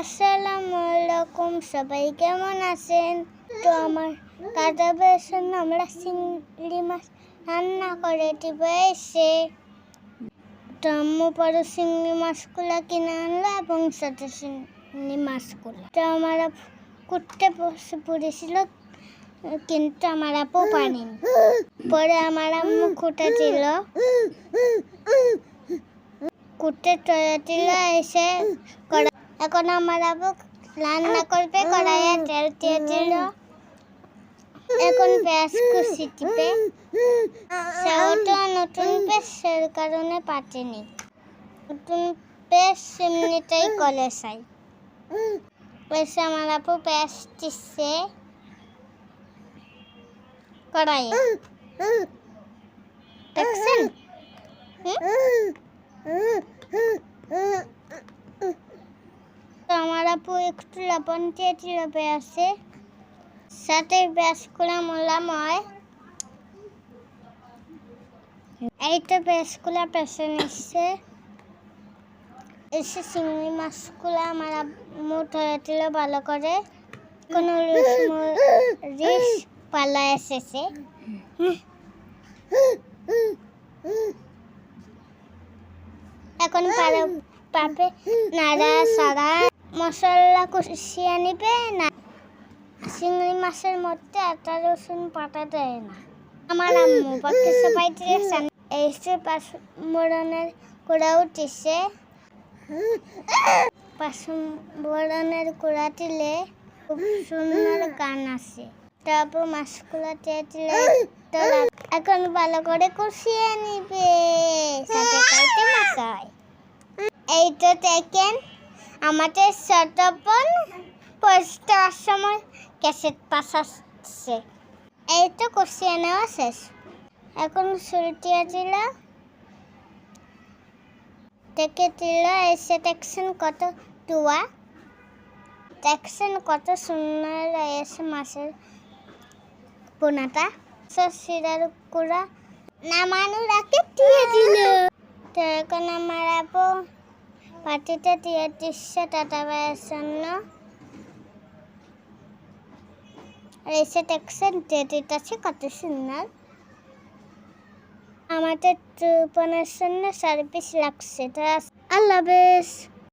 আসসালামু আলাইকুম সবাই কেমন আছেন? তো আমার ভাইয়ের সঙ্গে আমরা চিংড়ি মাছ রান্না করে দিব এসে। তো আম্মু পরে চিংড়ি মাছগুলো কিনে আনলো এবং সাথে চিংড়ি মাছগুলো। তো আমরা কুটতে পড়েছিল, কিন্তু আমার আপু পারেনি। পরে আমার আম্মু খুঁটে দিল। কুটে তৈরি দিল, এসে কড়া এখন আমার আপু রান্না করবে, কড়াইয়ে তেল দিয়ে দিল। এখন পেঁয়াজ কুচি দিবে। সেওটা নতুন পেঁয়াজ সেই কারণে পাটেনি। নতুন পেঁয়াজ এমনিতেই কলে চাই এসে আমার আপু পেঁয়াজ দিচ্ছে কড়াইয়ে। দেখছেন? তো আপু একটু দিয়ে দিল পেঁয়াজে সাথে পেঁয়াজ করে মলাম হয় এই তো পেঁয়াজগুলো পেঁচে নিচ্ছে এসে চিংড়ি মাছগুলো আমার আম্মু ধরে দিল ভালো করে। কোনো রিস পালা এসেছে। এখন পারে পাবে নাড়া, সাড়া। মশলা কষিয়ে নিবে না? চিংড়ি মাছের মধ্যে আটা রসুন পাতা দেয় না। আমার আম্মু পক্ষে সবাই দিয়েছেন এসে পাঁচমোড়নের কুড়া উঠিছে। পাঁচমোড়নের কুড়া দিলে খুব সুন্দর গান আছে। তারপর মাছগুলো দিয়ে দিলে এখন ভালো করে কষিয়ে নিবে। এই তো দেখেন। আমাদের বোন পরিষ্কার সময় ক্যাসেট পাশাচ্ছে এই তো কষিয়ে নেওয়া শেষ। এখন সুলটিয়া দিল। দেখে দিল এসে দেখছেন কত টুয়া দেখছেন কত সুন্দর এসে মাছের পোনাটা শিরার কুড়া নামানোর আগে দিয়ে দিল। তো এখন আমার আপু পার্টিতে দিয়ে টাটা ভাইয়ের জন্য। আর এসে দেখছেন আছে কত সুন্দর। আমাদের ট্রুপনের জন্য সার্ভিস লাগছে, তো আল্লাহ